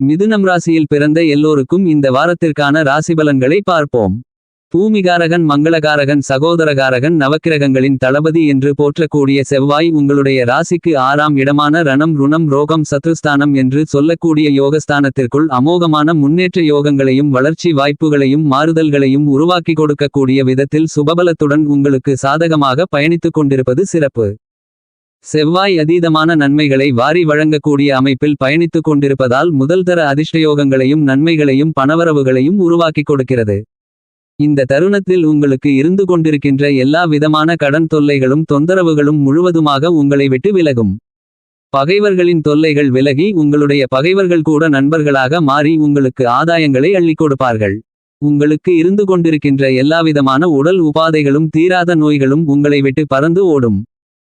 மிதுனம் ராசியில் பிறந்த எல்லோருக்கும் இந்த வாரத்திற்கான ராசிபலன்களை பார்ப்போம். பூமிகாரகன் மங்களகாரகன் சகோதரகாரகன் நவக்கிரகங்களின் தளபதி என்று போற்றக்கூடிய செவ்வாய் உங்களுடைய ராசிக்கு ஆறாம் இடமான ரணம் ருணம் ரோகம் சத்ருஸ்தானம் என்று சொல்லக்கூடிய யோகஸ்தானத்திற்குள் அமோகமான முன்னேற்ற யோகங்களையும் வளர்ச்சி வாய்ப்புகளையும் மாறுதல்களையும் உருவாக்கி கொடுக்கக்கூடிய விதத்தில் சுபபலத்துடன் உங்களுக்கு சாதகமாக பயணித்துக் கொண்டிருப்பது சிறப்பு. செவ்வாய் அதீதமான நன்மைகளை வாரி வழங்கக்கூடிய அமைப்பில் பயணித்துக் கொண்டிருப்பதால் முதல்தர அதிர்ஷ்டயோகங்களையும் நன்மைகளையும் பணவரவுகளையும் உருவாக்கிக் கொடுக்கிறது. இந்த தருணத்தில் உங்களுக்கு இருந்து கொண்டிருக்கின்ற எல்லா விதமான கடன் தொல்லைகளும் தொந்தரவுகளும் முழுவதுமாக உங்களை விட்டு விலகும். பகைவர்களின் தொல்லைகள் விலகி உங்களுடைய பகைவர்கள் கூட நண்பர்களாக மாறி உங்களுக்கு ஆதாயங்களை அள்ளிக் கொடுப்பார்கள். உங்களுக்கு இருந்து கொண்டிருக்கின்ற எல்லாவிதமான உடல் உபாதைகளும் தீராத நோய்களும் உங்களை விட்டு பறந்து ஓடும்.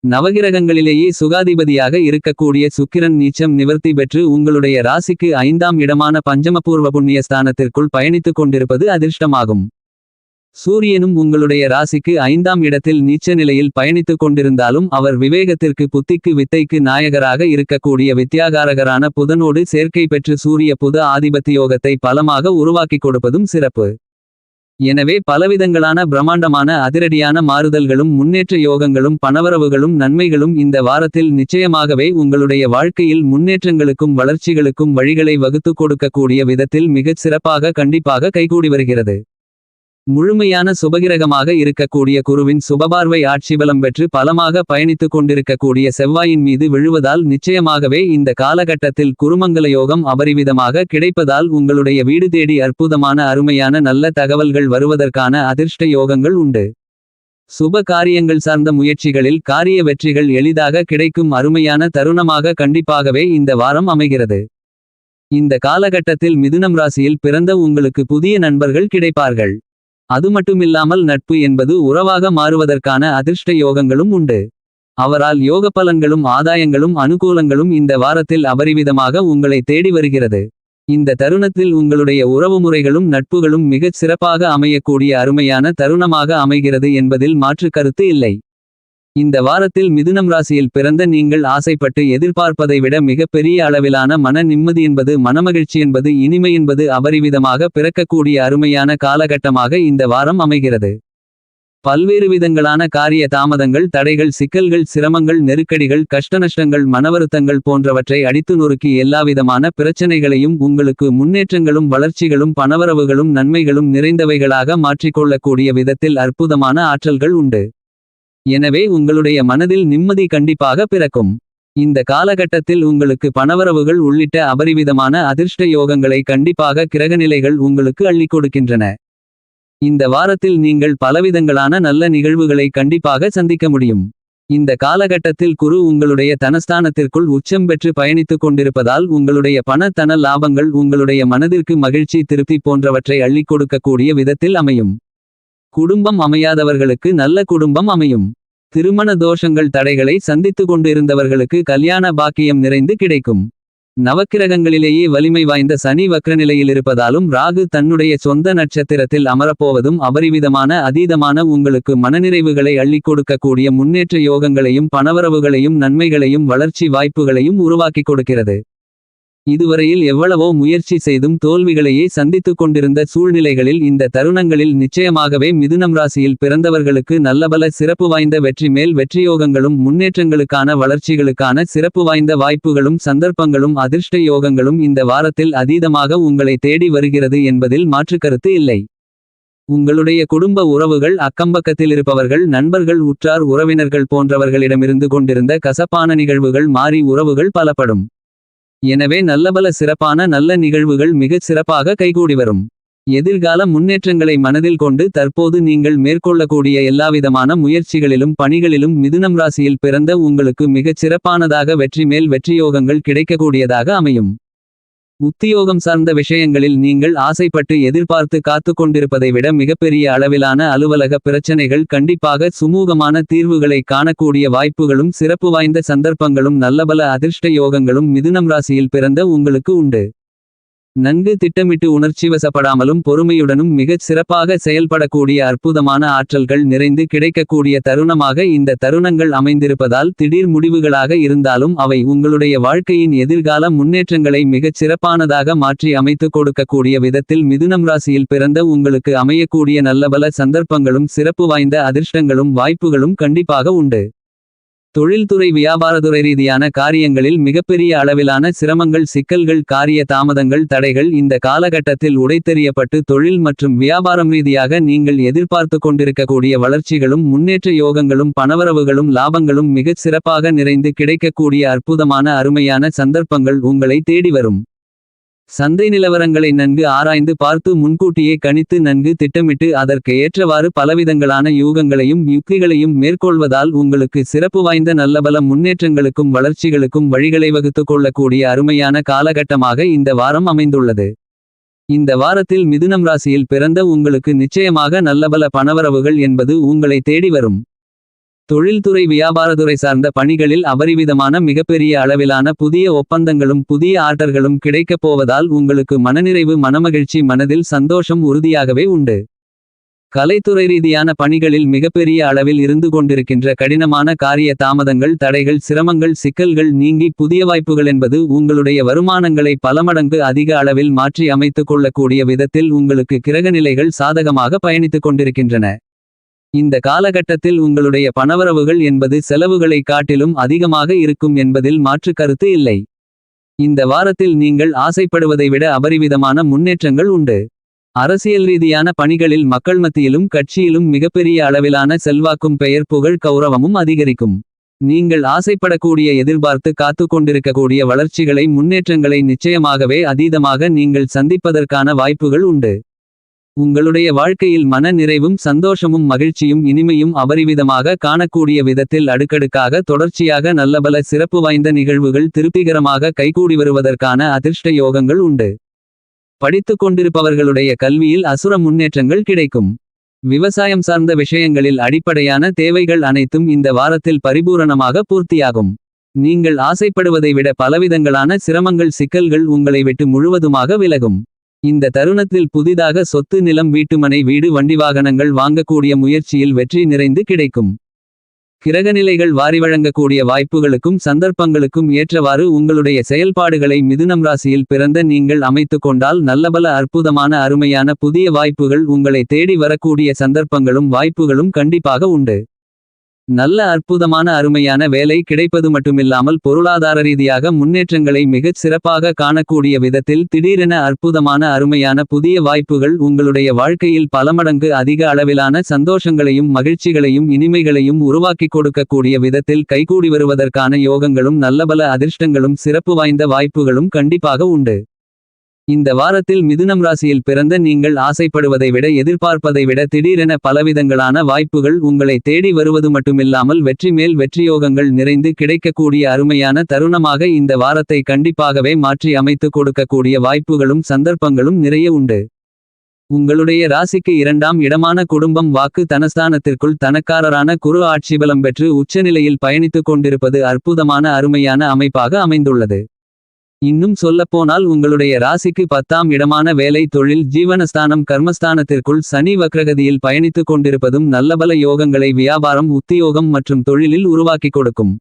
நவகிரகங்களிலேயே சுகாதிபதியாக இருக்கக்கூடிய சுக்கிரன் நீச்சம் நிவர்த்தி பெற்று உங்களுடைய ராசிக்கு ஐந்தாம் இடமான பஞ்சமபூர்வ புண்ணிய ஸ்தானத்திற்குள் பயணித்துக் கொண்டிருப்பது அதிர்ஷ்டமாகும். சூரியனும் உங்களுடைய ராசிக்கு ஐந்தாம் இடத்தில் நீச்ச நிலையில் பயணித்துக் கொண்டிருந்தாலும் அவர் விவேகத்திற்கு புத்திக்கு வித்தைக்கு நாயகராக இருக்கக்கூடிய வித்தியாகாரகரான புதனோடு சேர்க்கை பெற்று சூரிய புத ஆதிபத்தியோகத்தை பலமாக உருவாக்கிக் கொடுப்பதும் சிறப்பு. எனவே பலவிதங்களான பிரம்மாண்டமான அதிரடியான மாறுதல்களும் முன்னேற்ற யோகங்களும் பணவரவுகளும் நன்மைகளும் இந்த வாரத்தில் நிச்சயமாகவே உங்களுடைய வாழ்க்கையில் முன்னேற்றங்களுக்கும் வளர்ச்சிகளுக்கும் வழிகளை வகுத்துக் கொடுக்கக்கூடிய விதத்தில் மிகச் சிறப்பாக கண்டிப்பாக கைகூடி வருகிறது. முழுமையான சுபகிரகமாக இருக்கக்கூடிய குருவின் சுபபார்வை ஆட்சிபலம் பெற்று பலமாக பயணித்துக் கொண்டிருக்கக்கூடிய செவ்வாயின் மீது விழுவதால் நிச்சயமாகவே இந்த காலகட்டத்தில் குருமங்கல யோகம் அபரிவிதமாக கிடைப்பதால் உங்களுடைய வீடு தேடி அற்புதமான அருமையான நல்ல தகவல்கள் வருவதற்கான அதிர்ஷ்ட யோகங்கள் உண்டு. சுப காரியங்கள் சார்ந்த முயற்சிகளில் காரிய வெற்றிகள் எளிதாக கிடைக்கும் அருமையான தருணமாக கண்டிப்பாகவே இந்த வாரம் அமைகிறது. இந்த காலகட்டத்தில் மிதுனம் ராசியில் பிறந்த உங்களுக்கு புதிய நண்பர்கள் கிடைப்பார்கள். அது மட்டுமில்லாமல் நட்பு என்பது உறவாக மாறுவதற்கான அதிர்ஷ்ட யோகங்களும் உண்டு. அவரால் யோக பலன்களும் ஆதாயங்களும் அனுகூலங்களும் இந்த வாரத்தில் அபரிவிதமாக உங்களை தேடி வருகிறது. இந்த தருணத்தில் உங்களுடைய உறவுமுறைகளும் நட்புகளும் மிகச் சிறப்பாக அமையக்கூடிய அருமையான தருணமாக அமைகிறது என்பதில் மாற்று கருத்து இல்லை. இந்த வாரத்தில் மிதுனம் ராசியில் பிறந்த நீங்கள் ஆசைப்பட்டு எதிர்பார்ப்பதை விட மிகப்பெரிய அளவிலான மன நிம்மதி என்பது மனமகிழ்ச்சி என்பது இனிமை என்பது அபரிவிதமாக பிறக்கக்கூடிய அருமையான காலகட்டமாக இந்த வாரம் அமைகிறது. பல்வேறு விதங்களான காரிய தாமதங்கள் தடைகள் சிக்கல்கள் சிரமங்கள் நெருக்கடிகள் கஷ்டநஷ்டங்கள் மனவருத்தங்கள் போன்றவற்றை அடித்து நொறுக்கி எல்லாவிதமான பிரச்சனைகளையும் உங்களுக்கு முன்னேற்றங்களும் வளர்ச்சிகளும் பணவரவுகளும் நன்மைகளும் நிறைந்தவைகளாக மாற்றிக்கொள்ளக்கூடிய விதத்தில் அற்புதமான ஆற்றல்கள் உண்டு. எனவே உங்களுடைய மனதில் நிம்மதி கண்டிப்பாக பிறக்கும். இந்த காலகட்டத்தில் உங்களுக்கு பணவரவுகள் உள்ளிட்ட அபரிவிதமான அதிர்ஷ்ட யோகங்களை கண்டிப்பாக கிரகநிலைகள் உங்களுக்கு அள்ளிக் கொடுக்கின்றன. இந்த வாரத்தில் நீங்கள் பலவிதங்களான நல்ல நிகழ்வுகளை கண்டிப்பாக சந்திக்க முடியும். இந்த காலகட்டத்தில் குரு உங்களுடைய தனஸ்தானத்திற்குள் உச்சம் பெற்று பயணித்துக் கொண்டிருப்பதால் உங்களுடைய பண தன லாபங்கள் உங்களுடைய மனதிற்கு மகிழ்ச்சி திருப்தி போன்றவற்றை அள்ளிக் கொடுக்கக்கூடிய விதத்தில் அமையும். குடும்பம் அமையாதவர்களுக்கு நல்ல குடும்பம் அமையும். திருமண தோஷங்கள் தடைகளை சந்தித்து கொண்டிருந்தவர்களுக்கு கல்யாண பாக்கியம் நிறைந்து கிடைக்கும். நவக்கிரகங்களிலேயே வலிமை வாய்ந்த சனி வக்ரநிலையில் இருப்பதாலும் ராகு தன்னுடைய சொந்த நட்சத்திரத்தில் அமரப்போவதும் அபரிவிதமான அதீதமான உங்களுக்கு மனநிறைவுகளை அள்ளிக் கொடுக்கக்கூடிய முன்னேற்ற யோகங்களையும் பணவரவுகளையும் நன்மைகளையும் வளர்ச்சி வாய்ப்புகளையும் உருவாக்கிக் கொடுக்கிறது. இதுவரையில் எவ்வளவோ முயற்சி செய்தும் தோல்விகளையே சந்தித்துக் கொண்டிருந்த சூழ்நிலைகளில் இந்த தருணங்களில் நிச்சயமாகவே மிதுனம் ராசியில் பிறந்தவர்களுக்கு நல்லபல சிறப்பு வாய்ந்த வெற்றி மேல் வெற்றியோகங்களும் முன்னேற்றங்களுக்கான வளர்ச்சிகளுக்கான சிறப்பு வாய்ந்த வாய்ப்புகளும் சந்தர்ப்பங்களும் அதிர்ஷ்ட யோகங்களும் இந்த வாரத்தில் அதீதமாக உங்களை தேடி வருகிறது என்பதில் மாற்றுக்கருத்து இல்லை. உங்களுடைய குடும்ப உறவுகள் அக்கம்பக்கத்தில் இருப்பவர்கள் நண்பர்கள் உற்றார் உறவினர்கள் போன்றவர்களிடமிருந்து கொண்டிருந்த கசப்பான நிகழ்வுகள் மாறி உறவுகள் பலப்படும். எனவே நல்லபல சிறப்பான நல்ல நிகழ்வுகள் மிகச் சிறப்பாக கைகூடி வரும். எதிர்கால முன்னேற்றங்களை மனதில் கொண்டு தற்போது நீங்கள் மேற்கொள்ளக்கூடிய எல்லாவிதமான முயற்சிகளிலும் பணிகளிலும் மிதுனம் ராசியில் பிறந்த உங்களுக்கு மிகச் சிறப்பானதாக வெற்றி மேல் வெற்றியோகங்கள் கிடைக்கக்கூடியதாக அமையும். உத்தியோகம் சார்ந்த விஷயங்களில் நீங்கள் ஆசைப்பட்டு எதிர்பார்த்து காத்து கொண்டிருப்பதை விட மிகப்பெரிய அளவிலான அலுவலக பிரச்சனைகள் கண்டிப்பாக சுமூகமான தீர்வுகளை காணக்கூடிய வாய்ப்புகளும் சிறப்பு வாய்ந்த சந்தர்ப்பங்களும் நல்லபல அதிர்ஷ்ட யோகங்களும் மிதுனம் ராசியில் பிறந்த உங்களுக்கு உண்டு. நன்கு திட்டமிட்டு உணர்ச்சிவசப்படாமலும் பொறுமையுடனும் மிகச் சிறப்பாக செயல்படக்கூடிய அற்புதமான ஆற்றல்கள் நிறைந்து கிடைக்கக்கூடிய தருணமாக இந்த தருணங்கள் அமைந்திருப்பதால் திடீர் முடிவுகளாக இருந்தாலும் அவை உங்களுடைய வாழ்க்கையின் எதிர்கால முன்னேற்றங்களை மிகச் சிறப்பானதாக மாற்றி அமைத்துக் கொடுக்கக்கூடிய விதத்தில் மிதுனம் ராசியில் பிறந்த உங்களுக்கு அமையக்கூடிய நல்லபல சந்தர்ப்பங்களும் சிறப்பு வாய்ந்த அதிர்ஷ்டங்களும் வாய்ப்புகளும் கண்டிப்பாக உண்டு. தொழில்துறை வியாபாரத்துறை ரீதியான காரியங்களில் மிகப்பெரிய அளவிலான சிரமங்கள் சிக்கல்கள் காரிய தாமதங்கள் தடைகள் இந்த காலகட்டத்தில் உடைத்தெறியப்பட்டு தொழில் மற்றும் வியாபாரம் ரீதியாக நீங்கள் எதிர்பார்த்து கொண்டிருக்கக்கூடிய வளர்ச்சிகளும் முன்னேற்ற யோகங்களும் பணவரவுகளும் லாபங்களும் மிகச் சிறப்பாக நிறைந்து கிடைக்கக்கூடிய அற்புதமான அருமையான சந்தர்ப்பங்கள் உங்களை தேடி வரும். சந்தை நிலவரங்களை நன்கு ஆராய்ந்து பார்த்து முன்கூட்டியே கணித்து நன்கு திட்டமிட்டு அதற்கு ஏற்றவாறு பலவிதங்களான யூகங்களையும் யுக்திகளையும் மேற்கொள்வதால் உங்களுக்கு சிறப்பு வாய்ந்த நல்லபல முன்னேற்றங்களுக்கும் வளர்ச்சிகளுக்கும் வழிகளை வகுத்துக் கொள்ளக்கூடிய அருமையான காலகட்டமாக இந்த வாரம் அமைந்துள்ளது. இந்த வாரத்தில் மிதுனம் ராசியில் பிறந்த உங்களுக்கு நிச்சயமாக நல்லபல பணவரவுகள் என்பது உங்களை தேடி வரும். தொழில்துறை வியாபாரத்துறை சார்ந்த பணிகளில் அபரிவிதமான மிகப்பெரிய அளவிலான புதிய ஒப்பந்தங்களும் புதிய ஆர்டர்களும் கிடைக்கப் போவதால் உங்களுக்கு மனநிறைவு மனமகிழ்ச்சி மனதில் சந்தோஷம் உறுதியாகவே உண்டு. கலைத்துறை ரீதியான பணிகளில் மிகப்பெரிய அளவில் இருந்து கொண்டிருக்கின்ற கடினமான காரிய தாமதங்கள் தடைகள் சிரமங்கள் சிக்கல்கள் நீங்கி புதிய வாய்ப்புகள் என்பது உங்களுடைய வருமானங்களை பலமடங்கு அதிக அளவில் மாற்றி அமைத்துக் கொள்ளக்கூடிய விதத்தில் உங்களுக்கு கிரகநிலைகள் சாதகமாக பயணித்துக் கொண்டிருக்கின்றன. இந்த காலகட்டத்தில் உங்களுடைய பணவரவுகள் என்பது செலவுகளை காட்டிலும் அதிகமாக இருக்கும் என்பதில் மாற்று கருத்து இல்லை. இந்த வாரத்தில் நீங்கள் ஆசைப்படுவதை விட அபரிவிதமான முன்னேற்றங்கள் உண்டு. அரசியல் ரீதியான பணிகளில் மக்கள் மத்தியிலும் கட்சியிலும் மிகப்பெரிய அளவிலான செல்வாக்கும் பெயர் புகழ் கௌரவமும் அதிகரிக்கும். நீங்கள் ஆசைப்படக்கூடிய எதிர்பார்த்து காத்து கொண்டிருக்கக்கூடிய வளர்ச்சிகளை முன்னேற்றங்களை நிச்சயமாகவே அதீதமாக நீங்கள் சந்திப்பதற்கான வாய்ப்புகள் உண்டு. உங்களுடைய வாழ்க்கையில் மன நிறைவும் சந்தோஷமும் மகிழ்ச்சியும் இனிமையும் அபரிவிதமாக காணக்கூடிய விதத்தில் அடுக்கடுக்காக தொடர்ச்சியாக நல்லபல சிறப்பு வாய்ந்த நிகழ்வுகள் திருப்திகரமாக கைகூடி வருவதற்கான அதிர்ஷ்ட யோகங்கள் உண்டு. படித்துக் கொண்டிருப்பவர்களுடைய கல்வியில் அசுர முன்னேற்றங்கள் கிடைக்கும். விவசாயம் சார்ந்த விஷயங்களில் அடிப்படையான தேவைகள் அனைத்தும் இந்த வாரத்தில் பரிபூரணமாக பூர்த்தியாகும். நீங்கள் ஆசைப்படுவதை விட பலவிதங்களான சிரமங்கள் சிக்கல்கள் உங்களை விட்டு முழுவதுமாக விலகும். இந்த தருணத்தில் புதிதாக சொத்து நிலம் வீட்டுமனை வீடு வண்டி வாகனங்கள் வாங்கக்கூடிய முயற்சியில் வெற்றி நிறைந்து கிடைக்கும். கிரகநிலைகள் வாரி வழங்கக்கூடிய வாய்ப்புகளுக்கும் சந்தர்ப்பங்களுக்கும் ஏற்றவாறு உங்களுடைய செயல்பாடுகளை மிதுனம் ராசியில் பிறந்த நீங்கள் அமைத்து கொண்டால் நல்லபல அற்புதமான அருமையான புதிய வாய்ப்புகள் உங்களை தேடி வரக்கூடிய சந்தர்ப்பங்களும் வாய்ப்புகளும் கண்டிப்பாக உண்டு. நல்ல அற்புதமான அருமையான வேலை கிடைப்பது மட்டுமில்லாமல் பொருளாதார ரீதியாக முன்னேற்றங்களை மிகச் சிறப்பாக காணக்கூடிய விதத்தில் திடீரென அற்புதமான அருமையான புதிய வாய்ப்புகள் உங்களுடைய வாழ்க்கையில் பலமடங்கு அதிக அளவிலான சந்தோஷங்களையும் மகிழ்ச்சிகளையும் இனிமைகளையும் உருவாக்கிக் கொடுக்கக்கூடிய விதத்தில் கைகூடி வருவதற்கான யோகங்களும் நல்லபல அதிர்ஷ்டங்களும் சிறப்பு வாய்ந்த வாய்ப்புகளும் கண்டிப்பாக உண்டு. இந்த வாரத்தில் மிதுனம் ராசியில் பிறந்த நீங்கள் ஆசைப்படுவதை விட எதிர்பார்ப்பதை விட திடீரென பலவிதங்களான வாய்ப்புகள் உங்களை தேடி வருவது மட்டுமில்லாமல் வெற்றி மேல் வெற்றியோகங்கள் நிறைந்து கிடைக்கக்கூடிய அருமையான தருணமாக இந்த வாரத்தை கண்டிப்பாகவே மாற்றி அமைத்துக் கொடுக்கக்கூடிய வாய்ப்புகளும் சந்தர்ப்பங்களும் நிறைய உண்டு. உங்களுடைய ராசிக்கு இரண்டாம் இடமான குடும்பம் வாக்கு தனஸ்தானத்திற்குள் தனக்காரரான குரு ஆட்சிபலம் பெற்று உச்சநிலையில் பயணித்துக் கொண்டிருப்பது அற்புதமான அருமையான அமைப்பாக அமைந்துள்ளது. இன்னும் சொல்லப்போனால் உங்களுடைய ராசிக்கு பத்தாம் இடமான வேலை தொழில் ஜீவனஸ்தானம் கர்மஸ்தானத்திற்குள் சனி வக்ரகதியில் பயணித்துக் கொண்டிருப்பதும் நல்லபல யோகங்களை வியாபாரம் உத்தியோகம் மற்றும் தொழிலில் உருவாக்கிக் கொடுக்கும்.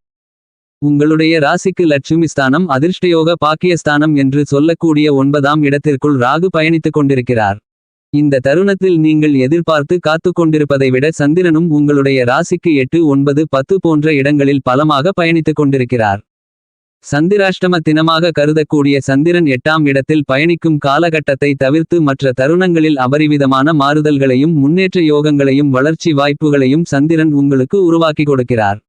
உங்களுடைய ராசிக்கு லட்சுமி ஸ்தானம் அதிர்ஷ்டயோக பாக்கியஸ்தானம் என்று சொல்லக்கூடிய ஒன்பதாம் இடத்திற்குள் ராகு பயணித்துக் கொண்டிருக்கிறார். இந்த தருணத்தில் நீங்கள் எதிர்பார்த்து காத்து கொண்டிருப்பதை விட சந்திரனும் உங்களுடைய ராசிக்கு எட்டு ஒன்பது பத்து போன்ற இடங்களில் பலமாக பயணித்துக் கொண்டிருக்கிறார். சந்திராஷ்டம தினமாக கருதக்கூடிய சந்திரன் எட்டாம் இடத்தில் பயணிக்கும் காலகட்டத்தை தவிர்த்து மற்ற தருணங்களில் அபரிவிதமான மாறுதல்களையும் முன்னேற்ற யோகங்களையும் வளர்ச்சி வாய்ப்புகளையும் சந்திரன் உங்களுக்கு உருவாக்கி கொடுக்கிறார்.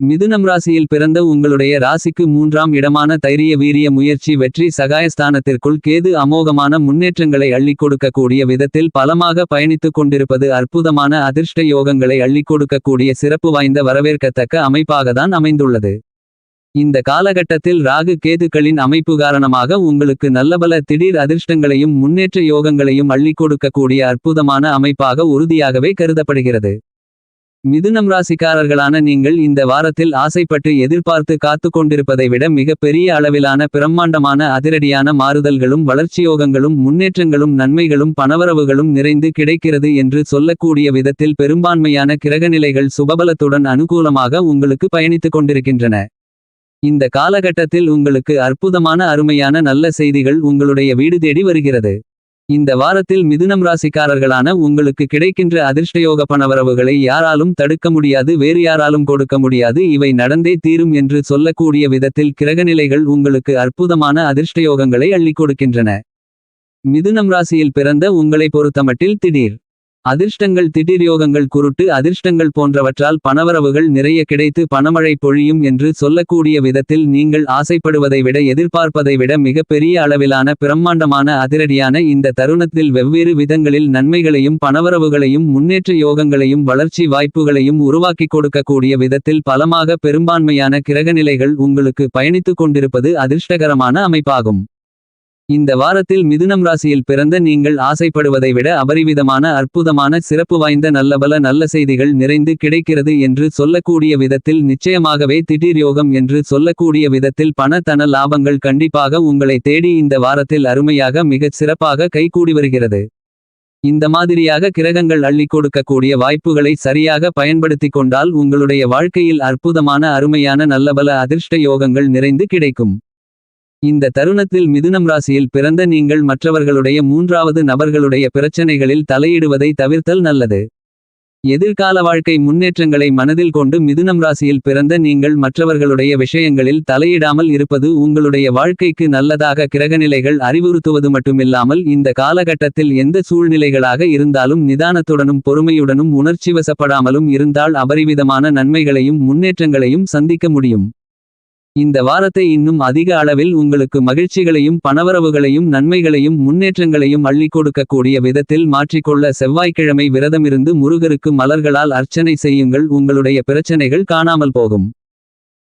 மிதுனம் ராசியில் பிறந்த உங்களுடைய ராசிக்கு மூன்றாம் இடமான தைரிய வீரிய முயற்சி வெற்றி சகாயஸ்தானத்திற்குள் கேது அமோகமான முன்னேற்றங்களை அள்ளிக் கொடுக்கக்கூடிய விதத்தில் பலமாக பயணித்துக் கொண்டிருப்பது அற்புதமான அதிர்ஷ்ட யோகங்களை அள்ளிக் கொடுக்கக்கூடிய சிறப்பு வாய்ந்த வரவேற்கத்தக்க அமைப்பாகத்தான் அமைந்துள்ளது. இந்த காலகட்டத்தில் ராகு கேதுக்களின் அமைப்பு காரணமாக உங்களுக்கு நல்லபல திடீர் அதிர்ஷ்டங்களையும் முன்னேற்ற யோகங்களையும் அள்ளி கொடுக்கக்கூடிய அற்புதமான அமைப்பாக உறுதியாகவே கருதப்படுகிறது. மிதுனம் ராசிக்காரர்களான நீங்கள் இந்த வாரத்தில் ஆசைப்பட்டு எதிர்பார்த்து காத்து கொண்டிருப்பதை விட மிக பெரிய அளவிலான பிரம்மாண்டமான அதிரடியான மாறுதல்களும் வளர்ச்சியோகங்களும் முன்னேற்றங்களும் நன்மைகளும் பணவரவுகளும் நிறைந்து கிடைக்கிறது என்று சொல்லக்கூடிய விதத்தில் பெரும்பான்மையான கிரகநிலைகள் சுபபலத்துடன் அனுகூலமாக உங்களுக்கு பயணித்துக் கொண்டிருக்கின்றன. இந்த காலகட்டத்தில் உங்களுக்கு அற்புதமான அருமையான நல்ல செய்திகள் உங்களுடைய வீடு தேடி வருகிறது. இந்த வாரத்தில் மிதுனம் ராசிக்காரர்களான உங்களுக்கு கிடைக்கின்ற அதிர்ஷ்டயோக பணவரவுகளை யாராலும் தடுக்க முடியாது வேறு யாராலும் கொடுக்க முடியாது இவை நடந்தே தீரும் என்று சொல்லக்கூடிய விதத்தில் கிரகநிலைகள் உங்களுக்கு அற்புதமான அதிர்ஷ்டயோகங்களை அள்ளிக் கொடுக்கின்றன. மிதுனம் ராசியில் பிறந்த உங்களை பொறுத்தமட்டில் திடீர். அதிர்ஷ்டங்கள் திடீர் யோகங்கள் குருட்டு அதிர்ஷ்டங்கள் போன்றவற்றால் பணவரவுகள் நிறைய கிடைத்து பணமழை பொழியும் என்று சொல்லக்கூடிய விதத்தில் நீங்கள் ஆசைப்படுவதை விட எதிர்பார்ப்பதை விட மிக பெரிய அளவிலான பிரம்மாண்டமான அதிரடியான இந்த தருணத்தில் வெவ்வேறு விதங்களில் நன்மைகளையும் பணவரவுகளையும் முன்னேற்ற யோகங்களையும் வளர்ச்சி வாய்ப்புகளையும் உருவாக்கிக் கொடுக்கக்கூடிய விதத்தில் பலமாக பெரும்பான்மையான கிரகநிலைகள் உங்களுக்கு பயணித்துக் கொண்டிருப்பது அதிர்ஷ்டகரமான அமைப்பாகும். இந்த வாரத்தில் மிதுனம் ராசியில் பிறந்த நீங்கள் ஆசைப்படுவதை விட அபரிவிதமான அற்புதமான சிறப்பு வாய்ந்த நல்லபல நல்ல செய்திகள் நிறைந்து கிடைக்கிறது என்று சொல்லக்கூடிய விதத்தில் நிச்சயமாகவே திடீர் யோகம் என்று சொல்லக்கூடிய விதத்தில் பண தன லாபங்கள் கண்டிப்பாக உங்களை தேடி இந்த வாரத்தில் அருமையாக மிகச் சிறப்பாக கைகூடி வருகிறது. இந்த மாதிரியாக கிரகங்கள் அள்ளிக் கொடுக்கக்கூடிய வாய்ப்புகளை சரியாக பயன்படுத்திக் கொண்டால் உங்களுடைய வாழ்க்கையில் அற்புதமான அருமையான நல்லபல அதிர்ஷ்ட யோகங்கள் நிறைந்து கிடைக்கும். இந்த தருணத்தில் மிதுனம் ராசியில் பிறந்த நீங்கள் மற்றவர்களுடைய மூன்றாவது நபர்களுடைய பிரச்சனைகளில் தலையிடுவதை தவிர்த்தல் நல்லது. எதிர்கால வாழ்க்கை முன்னேற்றங்களை மனதில் கொண்டு மிதுனம் ராசியில் பிறந்த நீங்கள் மற்றவர்களுடைய விஷயங்களில் தலையிடாமல் இருப்பது உங்களுடைய வாழ்க்கைக்கு நல்லதாக கிரகநிலைகள் அறிவுறுத்துவது மட்டுமில்லாமல் இந்த காலகட்டத்தில் எந்த சூழ்நிலைகளாக இருந்தாலும் நிதானத்துடனும் பொறுமையுடனும் உணர்ச்சிவசப்படாமலும் இருந்தால் அபரிவிதமான நன்மைகளையும் முன்னேற்றங்களையும் சந்திக்க முடியும். இந்த வாரத்தை இன்னும் அதிக அளவில் உங்களுக்கு மகிழ்ச்சிகளையும் பணவரவுகளையும் நன்மைகளையும் முன்னேற்றங்களையும் அள்ளி கொடுக்கக்கூடிய விதத்தில் மாற்றிக்கொள்ள செவ்வாய்க்கிழமை விரதமிருந்து முருகருக்கு மலர்களால் அர்ச்சனை செய்யுங்கள். உங்களுடைய பிரச்சனைகள் காணாமல் போகும்.